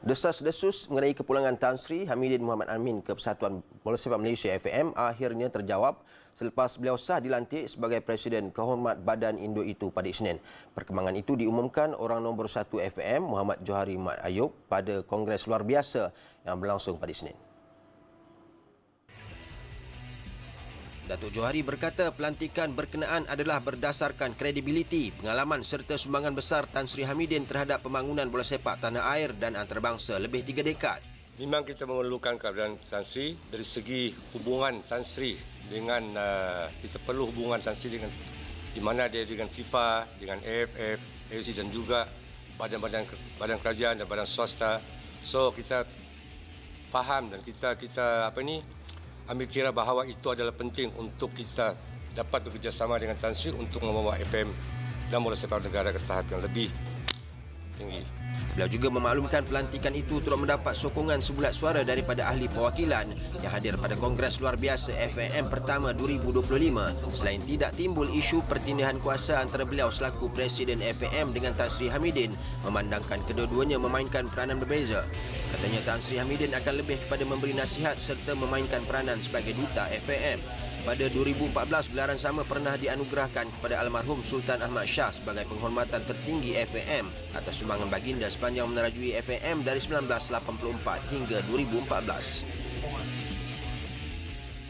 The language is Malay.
Desas-desus mengenai kepulangan Tan Sri Hamidin Muhammad Amin ke Persatuan Bola Sepak Malaysia FAM akhirnya terjawab selepas beliau sah dilantik sebagai Presiden Kehormat Badan Indo itu pada Isnin. Perkembangan itu diumumkan orang nombor satu FAM Muhammad Johari Mat Ayub pada Kongres Luar Biasa yang berlangsung pada Isnin. Datuk Johari berkata pelantikan berkenaan adalah berdasarkan kredibiliti, pengalaman serta sumbangan besar Tan Sri Hamidin terhadap pembangunan bola sepak tanah air dan antarabangsa lebih tiga dekad. Memang kita memerlukan keadaan Tan Sri dari segi hubungan Tan Sri dengan uh, kita perlu hubungan Tan Sri dengan di mana dia dengan FIFA, dengan AFF, AFC dan juga badan-badan badan kerajaan dan badan swasta. So kita faham dan kita kita apa ni ambil kira bahawa itu adalah penting untuk kita dapat bekerjasama dengan Tan Sri untuk membawa FM dan sepak negara ke tahap yang lebih tinggi. Beliau juga memaklumkan pelantikan itu turut mendapat sokongan sebulat suara daripada ahli perwakilan yang hadir pada Kongres Luar Biasa FAM pertama 2025 selain tidak timbul isu pertindahan kuasa antara beliau selaku Presiden FAM dengan Tan Sri Hamidin memandangkan kedua-duanya memainkan peranan berbeza. Katanya Tan Sri Hamidin akan lebih kepada memberi nasihat serta memainkan peranan sebagai duta FAM. Pada 2014, gelaran sama pernah dianugerahkan kepada almarhum Sultan Ahmad Shah sebagai penghormatan tertinggi FAM atas sumbangan baginda sepanjang menerajui FAM dari 1984 hingga 2014.